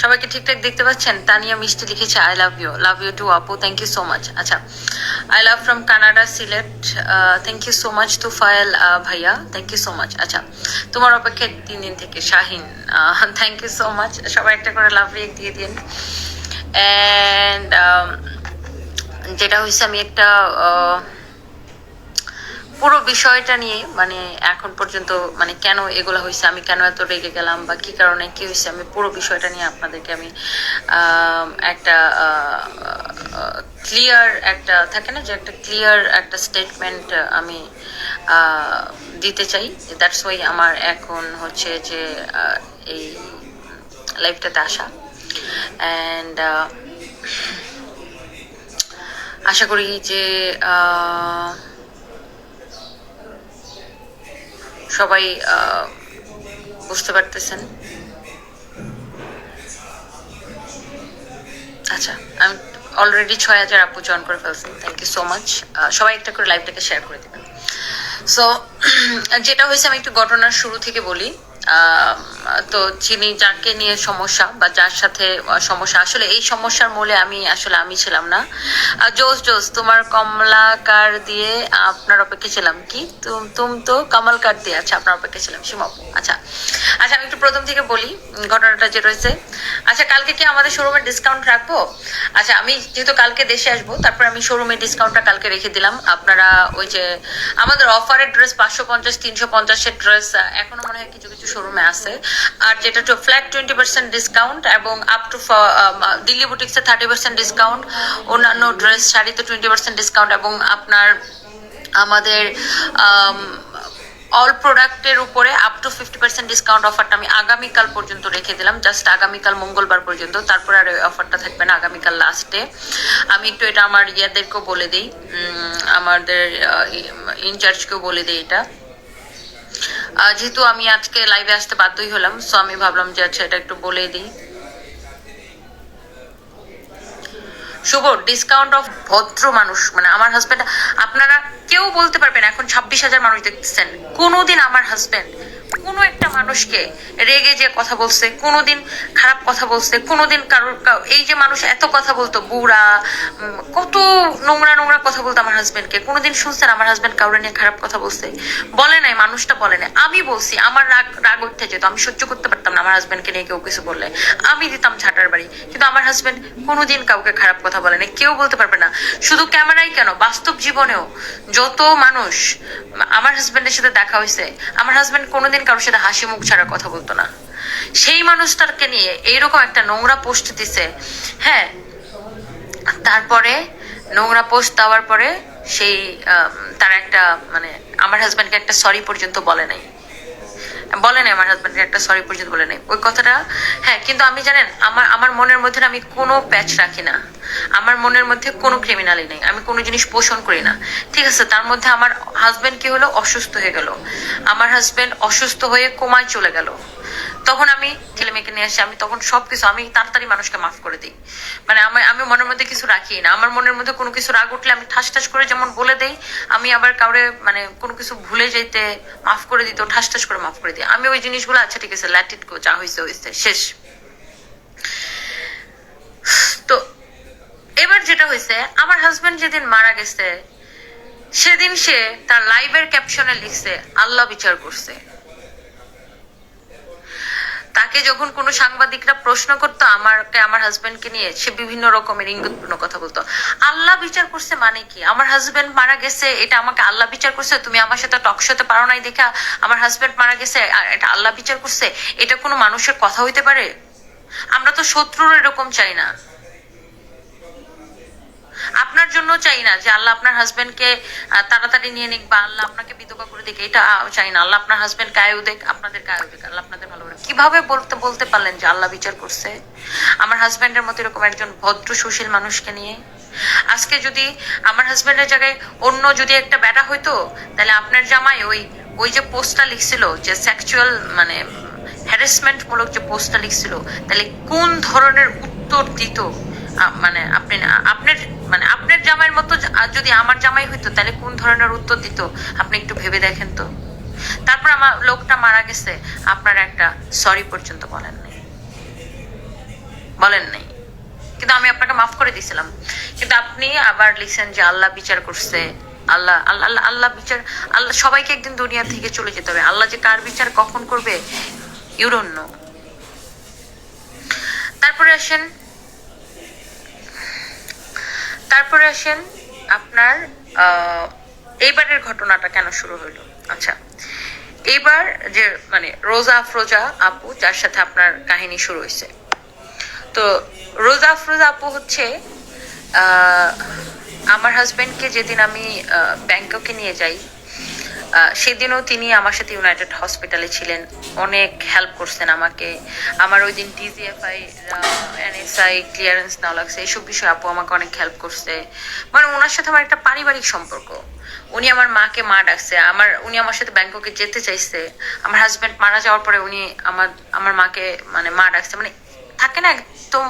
সবাইকে ঠিকঠাক দেখতে পাচ্ছেন? তানিয়া মিষ্টি লিখেছে I love you love you too আপু। থ্যাংক ইউ সো মাচ আচ্ছা I love from Canada Sylhet thank you so much to vial ভাইয়া। থ্যাংক ইউ সো মাচ আচ্ছা তোমার অপেক্ষায় তিন দিন থেকে Shahin. Thank you so much সবাই একটা করে লাভ রিয়েক্ট দিয়ে দিন অ্যান্ড যেটা হয়েছে, আমি একটা পুরো বিষয়টা নিয়ে মানে এখন পর্যন্ত মানে কেন এগুলো হয়েছে আমি কেন এত রেগে গেলাম, বা কি কারণে কি হয়েছে আমি পুরো বিষয়টা নিয়ে আপনাদেরকে আমি একটা ক্লিয়ার একটা, থাকে না যে একটা ক্লিয়ার একটা স্টেটমেন্ট আমি দিতে চাই। দ্যাটস ওয়াই আমার এখন হচ্ছে যে এই লাইফটাতে আসা। অ্যান্ড আশা করি যে সবাই বুঝতে পারতেছেন? আচ্ছা আমি অলরেডি ছয় হাজার আপু জয়েন করে ফেলছেন থ্যাংক ইউ সো মাচ সবাই একটা করে লাইভটাকে শেয়ার করে দেবেন। সো যেটা হয়েছে আমি একটু ঘটনার শুরু থেকে বলি। তো যিনি যাকে নিয়ে সমস্যা বা যার সাথে সমস্যা, আসলে এই সমস্যার মূলে আমি, আসলে আমি ছিলাম না। জোস জোস, তোমার কমলাকার দিয়ে আপনার অপেক্ষা ছিলাম কি? তুম তুম তো কমলকার কার দিয়ে আচ্ছা আপনার অপেক্ষা ছিলাম সীমাপু আচ্ছা আচ্ছা আমি একটু প্রথম থেকে বলি ঘটনাটা যে রয়েছে। আচ্ছা কালকে কি আমাদের শোরুমে ডিসকাউন্ট রাখব? আচ্ছা আমি যেহেতু কালকে দেশে আসব, তারপর আমি শোরুমে ডিসকাউন্টটা কালকে রেখে দিলাম। আপনারা ওই যে, আমাদের অফারের ড্রেস পাঁচশো পঞ্চাশ, তিনশো পঞ্চাশের ড্রেস এখনও মনে হয় কিছু কিছু শোরুমে আছে। আর যেটা to flat twenty percent discount এবং আপ টু দিল্লি বুটিক্সে থার্টি পার্সেন্ট ডিসকাউন্ট অন্যান্য ড্রেস শাড়িতে টোয়েন্টি পার্সেন্ট ডিসকাউন্ট এবং আপনার, আমাদের অল প্রোডাক্টের উপরে up to fifty percent discount অফারটা আমি আগামীকাল পর্যন্ত রেখে দিলাম। জাস্ট আগামীকাল মঙ্গলবার পর্যন্ত। তারপর আর অফারটা থাকবে না আগামীকাল লাস্টে আমি একটু এটা আমার ইয়াদেরকেও বলে দিই। আমাদের ইনচার্জকেও বলে দিই এটা। যেহেতু আমি আজকে লাইভে আসতে বাধ্যই হলাম সো আমি ভাবলাম যে আচ্ছা এটা একটু বলে দিই। শুভ ডিসকাউন্ট অফ ভদ্র মানুষ। মানে আমার হাজব্যান্ড আপনারা কেউ বলতে পারবেন এখন ছাব্বিশ হাজার মানুষ দেখতেছেন। কোনোদিন আমার হাজবেন্ড কোনো একটা মানুষকে রেগে যে কথা বলছে, কোনোদিন খারাপ কথা বলছে, কোনোদিন কারোর এই যে মানুষ এত কথা বলতো, বুড়া কত নোংরা নোংরা কথা বলতো আমার হাজবেন্ডকে কোনোদিন শুনছেন আমার হাজবেন্ড কাউরে নিয়ে খারাপ কথা বলছে? বলে নাই, মানুষটা বলে নাই। আমি বলছি, আমার রাগ রাগ উঠতে যেত, আমি সহ্য করতে পারতাম না আমার হাজবেন্ডকে নিয়ে কেউ কিছু বললে। আমি দিতাম ঝাঁটার বাড়ি, কিন্তু আমার হাজবেন্ড কোনোদিন কাউকে খারাপ কথা বলে নাই। কেউ বলতে পারবে না। শুধু ক্যামেরাই কেন? বাস্তব জীবনেও যত মানুষ, আমার হাজবেন্ডের সাথে দেখা হয়েছে, আমার হাজবেন্ড কোনোদিন কারোর সাথে হাসি মুখ ছাড়া কথা বলতো না। সেই মানুষটাকে নিয়ে এইরকম একটা নোংরা পোস্ট দিছে। হ্যাঁ তারপরে নোংরা পোস্ট দেওয়ার পরে সেই তার একটা মানে আমার হাজব্যান্ডকে একটা সরি পর্যন্ত বলে নাই। বলে নাই আমার হাজব্যান্ড একটা সরি পর্যন্ত বলে নাই। ওই কথাটা হ্যাঁ কিন্তু আমি জানেন, আমার আমার মনের মধ্যে আমি কোনো প্যাচ রাখি না। আমার মনের মধ্যে কোনো ক্রিমিনালি নেই। আমি কোনো জিনিস পোষণ করি না। ঠিক আছে, তার মধ্যে আমার হাজব্যান্ড কি হলো? অসুস্থ হয়ে গেল। আমার হাজব্যান্ড অসুস্থ হয়ে কোমায় চলে গেল। তখন আমি ছেলে মেয়েকে নিয়ে আসি, আমি তখন সবকিছু, আমি তাড়াতাড়ি মানুষকে মাফ করে দিই। মানে আমি আমি মনের মধ্যে কিছু রাখি না। আমার মনের মধ্যে কোনো কিছু রাগ উঠলে আমি ঠাস ঠাস করে যেমন বলে দেই, আমি আবার কাউরে মানে কোনো কিছু ভুলে যেতে মাফ করে দিত ঠাস ঠাস করে মাফ করে দিই। আমি ওই জিনিসগুলো আচ্ছা ঠিক আছে ল্যাট ইট গো যা হয়েছে হয়েছে শেষ। তো এবার যেটা হয়েছে আমার হাজবেন্ড যেদিন মারা গেছে, সেদিন সে তার লাইভের ক্যাপশনে লিখছে, আল্লাহ বিচার করছে। তাকে যখন কোনো সাংবাদিকরা প্রশ্ন করতো আমাকে আমার হাজবেন্ডকে নিয়ে, সে বিভিন্ন রকমের ইঙ্গিতপূর্ণ কথা বলতো। আল্লাহ বিচার করছে মানে কি? আমার হাজবেন্ড মারা গেছে, এটা আমাকে আল্লাহ বিচার করছে, তুমি আমার সাথে টক সাথে পারো নাই দেখা, আমার হাজবেন্ড মারা গেছে এটা আল্লাহ বিচার করছে, এটা কোনো মানুষের কথা হইতে পারে? আমরা তো শত্রুর এরকম চাই না। জন্য চাই না যে আল্লাহ আপনার হাজবেন্ডকে তাড়াতাড়ি নিয়ে নিক বা আল্লাহ আপনাকে বিধবা করে দিক, এটা চাই না। আল্লাহ আপনার হাজবেন্ড কায়ও দেখ, আপনাদের কায়ও দেখ, আল্লাহ আপনাদের ভালো করে কীভাবে বলতে বলতে পারলেন যে আল্লাহ বিচার করছে? আমার হাজবেন্ডের মতো এরকম একজন ভদ্র, সুশীল মানুষকে নিয়ে। আজকে যদি আমার হাজবেন্ডের জায়গায় অন্য যদি একটা ব্যাটা হইতো, তাহলে আপনার জামাই ওই ওই যে পোস্টটা লিখছিল, যে সেক্সুয়াল মানে হ্যারাসমেন্ট মূলক যে পোস্টটা লিখছিল, তাহলে কোন ধরনের উত্তর দিত? মানে আপনি আপনার মানে আপনার জামাইয়ের মতো যদি আমার জামাই হইতো, তাহলে কোন ধরনের উত্তর দিত? আপনি একটু ভেবে দেখেন তো। তারপর আমার লোকটা মারা গেছে। আপনার একটা সরি পর্যন্ত বলেন নাই। বলেন নাই। কিন্তু আমি আপনাকে মাফ করে দিয়েছিলাম কিন্তু আপনি আবার লিখছেন যে আল্লাহ বিচার করছে। আল্লাহ আল্লাহ আল্লাহ আল্লাহ বিচার, আল্লাহ, সবাইকে একদিন দুনিয়া থেকে চলে যেতে হবে। আল্লাহ যে কার বিচার কখন করবে? ইউরন্য তারপরে আসেন তারপরে আসেন আপনার এইবারের ঘটনাটা কেন শুরু হলো? আচ্ছা এবার যে মানে রোজা আফরোজা আপু, যার সাথে আপনার কাহিনী শুরু হয়েছে। তো রোজা আফরোজা আপু হচ্ছে আমার হাজবেন্ডকে যেদিন আমি ব্যাংককে নিয়ে যাই সেদিনও তিনি আমার সাথে ইউনাইটেড হসপিটালে ছিলেন। অনেক হেল্প করছেন আমাকে। আমার ওই দিন ডিজিএফআই এনএসআই ক্লিয়ারেন্স না লাগছে এইসব বিষয়ে আপু আমাকে অনেক হেল্প করছে। মানে ওনার সাথে আমার একটা পারিবারিক সম্পর্ক। উনি আমার মাকে মা ডাকছে। আমার, উনি আমার সাথে ব্যাংককে যেতে চাইছে। আমার হাজবেন্ড মারা যাওয়ার পরে উনি আমার আমার মাকে মানে মা ডাকছে। মানে থাকে না একদম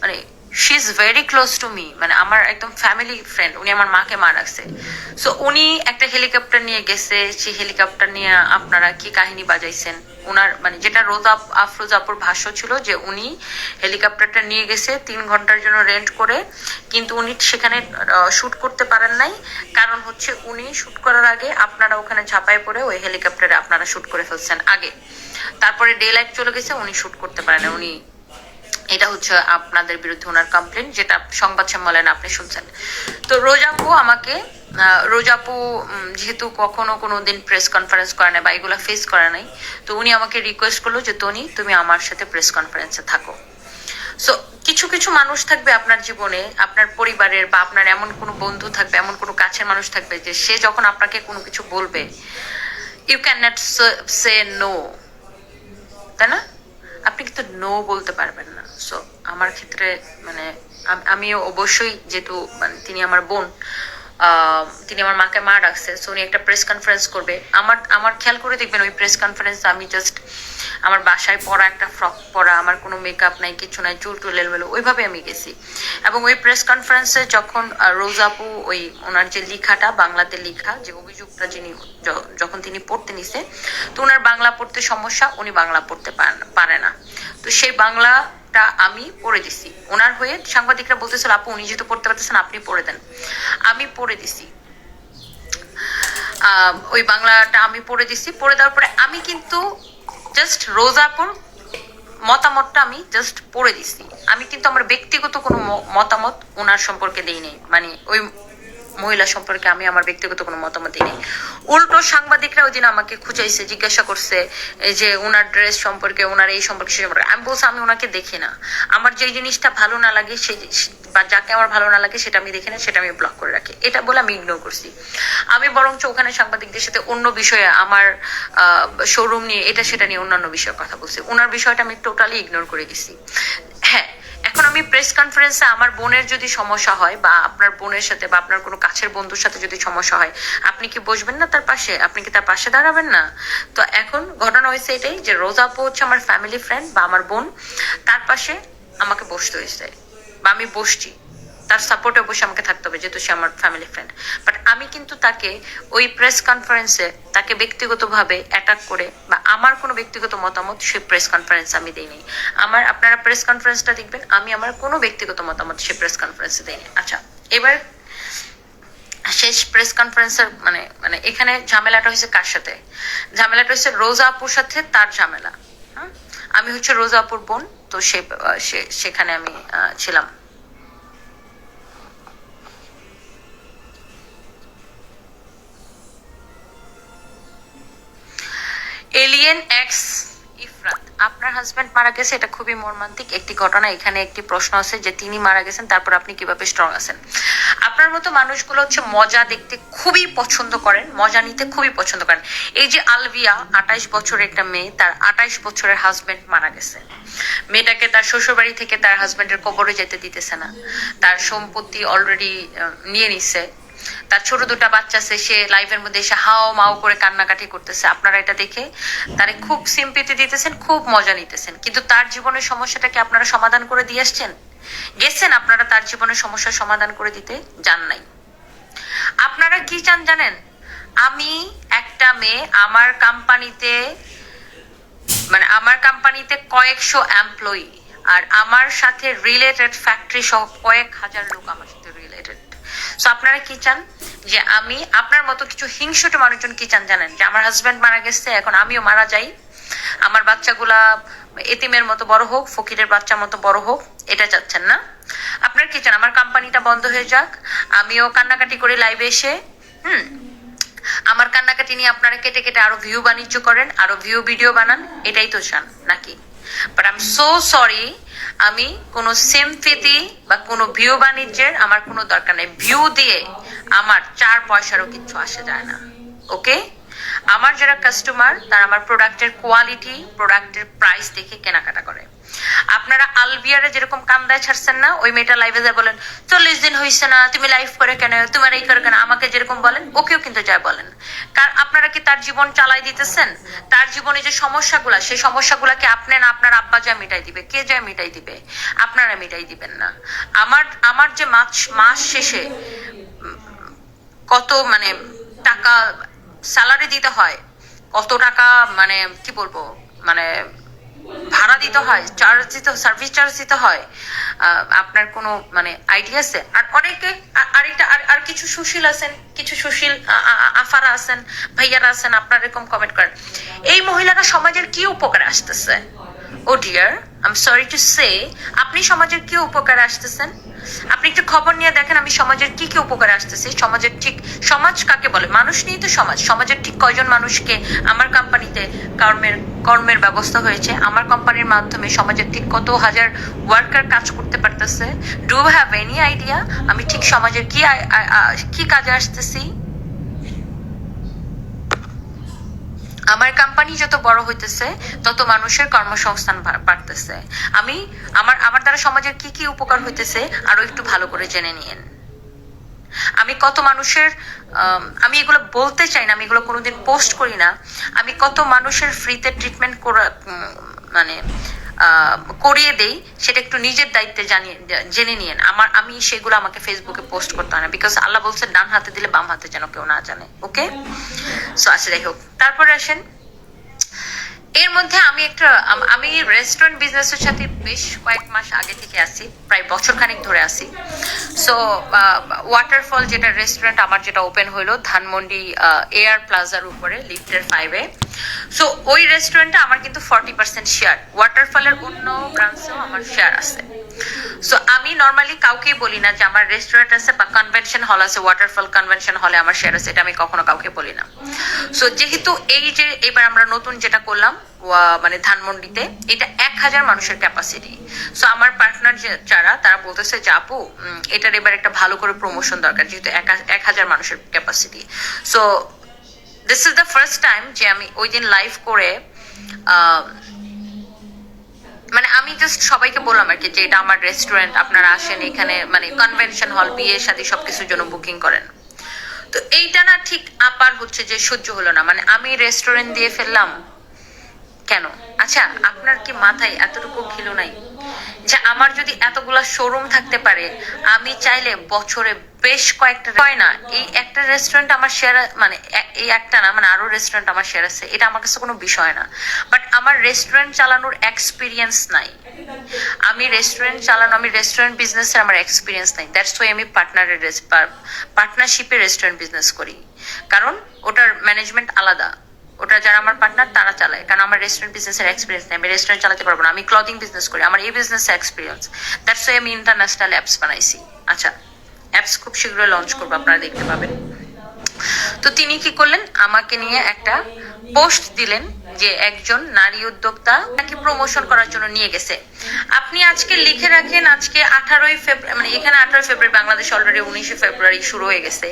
মানে she is very close to me মানে আমার একদম ফ্যামিলি ফ্রেন্ড উনি আমার মাকে মা রাখছে। সো উনি একটা হেলিকপ্টার নিয়ে গেছে। সেই হেলিকপ্টার নিয়ে আপনারা কি কাহিনী বাজাইছেন? ওনার মানে যেটা রোজ আফরোজ আপুর ভাষ্য ছিল যে উনি হেলিকপ্টারটা নিয়ে গেছে, তিন ঘণ্টার জন্য রেন্ট করে। কিন্তু উনি সেখানে শুট করতে পারেন নাই। কারণ হচ্ছে উনি শুট করার আগে আপনারা ওখানে ঝাঁপায় পড়ে ওই হেলিকপ্টারে আপনারা শুট করে ফেলছেন আগে। তারপরে ডে লাইট চলে গেছে, উনি শুট করতে পারেন উনি এটা হচ্ছে আপনাদের বিরুদ্ধে ওনার কমপ্লেন যেটা সংবাদ সম্মেলনে আপনি শুনছেন। তো রোজাপু আমাকে রোজাপু যেহেতু কখনো কোনো দিন প্রেস কনফারেন্স করে নাই বা এগুলো ফেস করে নাই, তো উনি আমাকে রিকোয়েস্ট করল যে, তনি, তুমি আমার সাথে প্রেস কনফারেন্সে থাকো। সো কিছু কিছু মানুষ থাকবে আপনার জীবনে, আপনার পরিবারের বা আপনার এমন কোনো বন্ধু থাকবে, এমন কোনো কাছের মানুষ থাকবে যে সে যখন আপনাকে কোনো কিছু বলবে you can not say no তাই না? আপনি কিন্তু নো বলতে পারবেন না। সো আমার ক্ষেত্রে মানে আমি অবশ্যই যেহেতু মানে তিনি আমার বোন তিনি আমার মাকে মা রাখছে সো উনি একটা প্রেস কনফারেন্স করবে। আমার আমার খেয়াল করে দেখবেন ওই প্রেস কনফারেন্স আমি জাস্ট আমার বাসায় পরা একটা ফ্রক পরা, আমার কোনো মেকআপ নাই, কিছু নাই, চুল টুল এলোমেলো, ওইভাবে আমি গেছি। এবং ওই প্রেস কনফারেন্সে যখন রোজাপু ওই ওনার যে লেখাটা, বাংলাতে লেখা, যে অভিযোগটা যিনি যখন তিনি পড়তে নিছে, তো ওনার বাংলা পড়তে সমস্যা, উনি বাংলা পড়তে পারে না। তো সেই বাংলাটা আমি পড়ে দিছি। ওনার হয়ে সাংবাদিকরা বলতেছিল, আপু, উনি যেহেতু পড়তে পারতেছেন, আপনি পড়ে দেন। আমি পড়ে দিছি। ওই বাংলাটা আমি পড়ে দিছি। পড়ে দেওয়ার পরে আমি কিন্তু জাস্ট রোজাপুর মতামতটা আমি জাস্ট পড়ে দিছি। আমি কিন্তু আমার ব্যক্তিগত কোনো মতামত ওনার সম্পর্কে দেই নাই। মানে ওই মহিলা সম্পর্কে আমি আমার ব্যক্তিগত কোনো মতামত দিই উল্টো সাংবাদিকরা ওই দিন আমাকে খুঁজাইছে জিজ্ঞাসা করছে যে ওনার ড্রেস সম্পর্কে ওনার এই সম্পর্কে সে সম্পর্কে, আমি বলছি, আমি ওনাকে দেখি না। আমার যে জিনিসটা ভালো না লাগে, সেই বা যাকে আমার ভালো না লাগে, সেটা আমি দেখি না, সেটা আমি ব্লক করে রাখি। এটা বলে আমি ইগনোর করছি। আমি বরঞ্চ ওখানে সাংবাদিকদের সাথে অন্য বিষয়ে আমার শোরুম নিয়ে, এটা সেটা নিয়ে অন্যান্য বিষয়ে কথা বলছি। ওনার বিষয়টা আমি টোটালি ইগনোর করে হ্যাঁ এখন আমি প্রেস কনফারেন্সে আমার বোনের যদি সমস্যা হয় বা আপনার বোনের সাথে বা আপনার কোনো কাছের বন্ধুর সাথে যদি সমস্যা হয়, আপনি কি বসবেন না তার পাশে? আপনি কি তার পাশে দাঁড়াবেন না? তো এখন ঘটনা হয়েছে এটাই যে রোজা আপু হচ্ছে আমার ফ্যামিলি ফ্রেন্ড বা আমার বোন, তার পাশে আমাকে বসতে হয়েছে। বা আমি বসছি। তার সাপোর্টে অবশ্যই আমাকে থাকতে হবে, যেহেতু সে আমার ফ্যামিলি ফ্রেন্ড বাট আমি কিন্তু তাকে ওই প্রেস কনফারেন্সে তাকে ব্যক্তিগতভাবে অ্যাটাক করে বা আমার কোনো ব্যক্তিগত মতামত সেই প্রেস কনফারেন্সে আমি দিইনি। আমার, আপনারা প্রেস কনফারেন্সটা দেখবেন, আমি আমার কোনো ব্যক্তিগত মতামত সেই প্রেস কনফারেন্সে দিইনি। আচ্ছা এবার শেষ প্রেস কনফারেন্সের মানে মানে এখানে ঝামেলাটা হয়েছে কার সাথে? ঝামেলাটা হয়েছে রোজা আপুর সাথে তার ঝামেলা? আমি হচ্ছে রোজা আপুর বোন, তো সে, সে- সেখানে আমি ছিলাম। এলিয়েন এক্স ইফরাত আপনার হাজবেন্ড মারা গেছে, এটা খুবই মর্মান্তিক একটি ঘটনা। এখানে একটি প্রশ্ন আছে যে তিনি মারা গেছেন, তারপর আপনি কীভাবে স্ট্রং আছেন? আপনার মতো মানুষগুলো হচ্ছে মজা দেখতে খুবই পছন্দ করেন, মজা নিতে খুবই পছন্দ করেন। এই যে আলভিয়া, আঠাইশ বছরের একটা মেয়ে, তার আঠাইশ বছরের হাজবেন্ড মারা গেছে। মেয়েটাকে তার শ্বশুরবাড়ি থেকে তার হাজবেন্ডের কবরে যেতে দিতেছে না। তার সম্পত্তি অলরেডি নিয়ে নিছে। তার ছোট দুটা বাচ্চা আছে, সে লাইভের মধ্যে এসে হাও মাও করে কান্নাকাটি করতেছে। আপনারা এটা দেখে তারে খুব সিম্পিতি দিতেছেন, খুব মজা নিতেছেন। কিন্তু তার জীবনের সমস্যাটাকে আপনারা সমাধান করে দিয়ে আসছেন? গেছেন আপনারা তার জীবনের সমস্যার সমাধান করে দিতে? যান নাই। আপনারা কি চান জানেন? আমি একটা মেয়ে, আমার কোম্পানিতে মানে আমার কোম্পানিতে কয়েকশো এমপ্লয়ি আর আমার সাথে রিলেটেড ফ্যাক্টরি সহ কয়েক হাজার লোক আমার সাথে রিলেটেড সো আপনারা কি চান? যে আমি, আপনার মতো কিছু হিংসুটে মানুষজন কি চান জানেন? যে আমার হাজব্যান্ড মারা গেছে, এখন আমিও মারা যাই। আমার বাচ্চাগুলা এতিমের মতো বড় হোক, ফকিরের বাচ্চার মতো বড় হোক, এটা চাচ্ছেন না। আপনার কি চান? আমার কোম্পানিটা বন্ধ হয়ে যাক। আমিও কান্নাকাটি করে লাইভে এসে, হুম? আমার কান্নাকাটি নিয়ে আপনারা কেটে কেটে আরও ভিউ বাণিজ্য করেন, আরও ভিউ ভিডিও বানান, এটাই তো চান, নাকি? But I am so sorry আমি কোনো সিমফিতি বা কোন ভিউ বাণিজ্যের আমার কোনো দরকার নেই। ভিউ দিয়ে আমার চার পয়সারও কিছু আসে যায় না। ওকে আমার যারা কাস্টমার তারা আমার প্রোডাক্টের কোয়ালিটি প্রোডাক্টের প্রাইস দেখে কেনাকাটা করে। আপনারা আলবিয়ারে যেরকম কান্দায় ছাড়ছেন না, ওই মেয়েটা লাইভে যায় বলেন, চল্লিশ দিন হয়েছে না, তুমি লাইভ করে কেন, তোমার এই করে কেন আমাকে যেরকম বলেন, ওকেও কিন্তু যায় বলেন। কারণ আপনারা কি তার জীবন চালাই দিতেছেন? তার জীবনে যে সমস্যাগুলা, সেই সমস্যাগুলাকে আপনি না আপনার আব্বা যা মিটাই দিবে, কে যা মিটাই দিবে, আপনারা মিটাই দিবেন না। আমার আমার যে মাস মাস শেষে, কত মানে টাকা স্যালারি দিতে হয়, কত টাকা মানে কি বলব মানে ভাড়া দিতে হয় চার্জ দিতে সার্ভিস চার্জ দিতে হয় আপনার কোনো মানে আইডিয়া আছে? আর অনেকে আরেকটা আর আর কিছু সুশীল আছেন, কিছু সুশীল আফারা আছেন, ভাইয়ারা আছেন, আপনার এরকম কমেন্ট করেন। এই মহিলারা সমাজের কি উপকারে আসতেছে? ও dear I am sorry to say আপনি সমাজের কি উপকারে আসতেছেন? আপনি একটু খবর নিয়ে দেখেন আমি সমাজের কি কি উপকারে আসতেছি। সমাজের ঠিক, সমাজ কাকে বলে? মানুষ নিয়ে তো সমাজ। সমাজের ঠিক কয়জন মানুষকে আমার কোম্পানিতে কর্মের কর্মের ব্যবস্থা হয়েছে? আমার কোম্পানির মাধ্যমে সমাজের ঠিক কত হাজার ওয়ার্কার কাজ করতে পারতেছে? ডু হ্যাভ এনি আইডিয়া আমি ঠিক সমাজের কি কি কাজে আসতেছি? আমার কোম্পানি যত বড় হইতেছে তত মানুষের কর্মসংস্থান বাড়তেছে। আমি আমার আমার দ্বারা সমাজের কি কি উপকার হইতেছে আরও একটু ভালো করে জেনে নিয়েন। আমি কত মানুষের আম, এগুলো বলতে চাই না আমি এগুলো কোনোদিন পোস্ট করি না। আমি কত মানুষের ফ্রিতে ট্রিটমেন্ট করা মানে করিয়ে দেই, সেটা একটু নিজের দায়িত্বে জানিয়ে, জেনে নিয়েন। আমার, আমি সেগুলো আমাকে ফেসবুকে পোস্ট করতে হয় না বিকজ আল্লাহ বলছে, ডান হাতে দিলে বাম হাতে যেন কেউ না জানে ওকে সো আচ্ছা যাই হোক। তারপরে আসেন এর মধ্যে আমি একটা, আমি রেস্টুরেন্ট বিজনেসের সাথে বেশ কয়েক মাস আগে থেকে আছি, প্রায় বছর খানিক ধরে আছি। সো ওয়াটারফল যেটা রেস্টুরেন্ট আমার যেটা ওপেন হলো ধানমন্ডি এয়ার প্লাজার উপরে লিফটের ফাইভে সো ওই রেস্টুরেন্টটা আমার কিন্তু ফর্টি পার্সেন্ট শেয়ার ওয়াটারফলের অন্য ব্রাঞ্চেও আমার শেয়ার আছে। সো আমি নর্মালি কাউকেই বলি না যে আমার রেস্টুরেন্ট আছে বা কনভেনশন হল আছে ওয়াটারফল কনভেনশন হলে আমার শেয়ার আছে, এটা আমি কখনো কাউকে বলি না। সো যেহেতু এই যে এবার আমরা নতুন যেটা করলাম মানে ধানমন্ডিতে, এটা এক হাজার মানুষের ক্যাপাসিটি সো আমার পার্টনার যারা, তারা বলতেছে যে, আপু এটার এবার একটা ভালো করে প্রমোশন দরকার, যেহেতু এক হাজার মানুষের capacity so this is the first time যে আমি ওই দিন লাইভ করে মানে আমি জাস্ট সবাইকে বললাম আর কি যে এটা আমার রেস্টুরেন্ট আপনারা আসেন এখানে মানে কনভেনশন হল বিয়ে শাদী সবকিছুর জন্য বুকিং করেন। তো এইটা না ঠিক আপার হচ্ছে যে সহ্য হলো না। মানে আমি রেস্টুরেন্ট দিয়ে ফেললাম কেন? আচ্ছা আপনার কি মাথায় এতটুকু খিলো নাই? যে আমার যদি এতগুলা শোরুম থাকতে পারে, আমি চাইলে বছরে বেশ কয়েকটা হয় না, এই একটা রেস্টুরেন্ট আমার শেয়ার মানে এই একটা না মানে আরও রেস্টুরেন্ট আমার শেয়ার আছে, এটা আমার কাছে কোনো বিষয় না। বাট আমার রেস্টুরেন্ট চালানোর এক্সপিরিয়েন্স নাই। আমি রেস্টুরেন্ট চালানো আমি রেস্টুরেন্ট বিজনেসের আমার এক্সপিরিয়েন্স নাই। দ্যাটস ওয়াই আমি পার্টনারের পার্টনারশিপে রেস্টুরেন্ট বিজনেস করি। কারণ ওটার ম্যানেজমেন্ট আলাদা। ওটা যারা আমার পার্টনার তারা চালায়। কারণ আমার রেস্টুরেন্ট বিজনেসের এক্সপিরিয়েন্স নেই, আমি রেস্টুরেন্ট চালাতে পারব না। আমি ক্লথিং বিজনেস করি, আমার এই বিজনেস এক্সপিরিয়েন্স দ্যাটস ওয়াই আমি ইন্টারন্যাশনাল অ্যাপস বানাইছি। আচ্ছা অ্যাপস খুব শীঘ্রই লঞ্চ করব, আপনারা দেখতে পাবেন। তো তিনি কি করলেন? আমাকে নিয়ে একটা পোস্ট দিলেন যে একজন নারী উদ্যোক্তা তাকে প্রমোশন করার জন্য নিয়ে গেছে। আপনি আজকে লিখে রাখেন, আজকে আঠারোই ফেব্রুয়ারি মানে এখানে আঠারোই ফেব্রুয়ারি, বাংলাদেশ অলরেডি উনিশে ফেব্রুয়ারি শুরু হয়ে গেছে।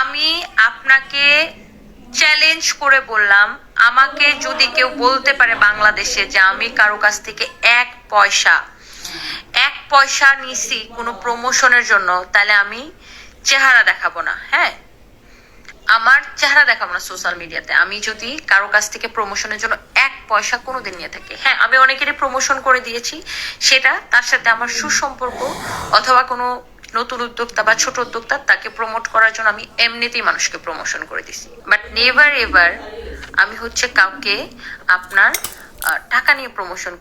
আমি আপনাকে চ্যালেঞ্জ করে বললাম, আমাকে যদি কেউ বলতে পারে বাংলাদেশে যে আমি কারও কাছ থেকে এক পয়সা এক পয়সা নিছি কোনো প্রমোশনের জন্য, তাহলে আমি চেহারা দেখাবো না হ্যাঁ? আমার চেহারা দেখাবো না সোশ্যাল মিডিয়াতে আমি যদি কারও কাছ থেকে প্রমোশনের জন্য এক পয়সা কোনোদিন নিয়ে থাকি। হ্যাঁ আমি অনেকেরই প্রমোশন করে দিয়েছি, সেটা তার সাথে আমার সুসম্পর্ক অথবা কোনো নতুন উদ্যোক্তা বা ছোট উদ্যোক্তা তাকে প্রমোট করার জন্য আমি এমনিতেই মানুষকে প্রমোশন করে দিছি। বাট নেভার এভার আমি হচ্ছে কাউকে আপনার টাকা নিয়ে প্রমোশন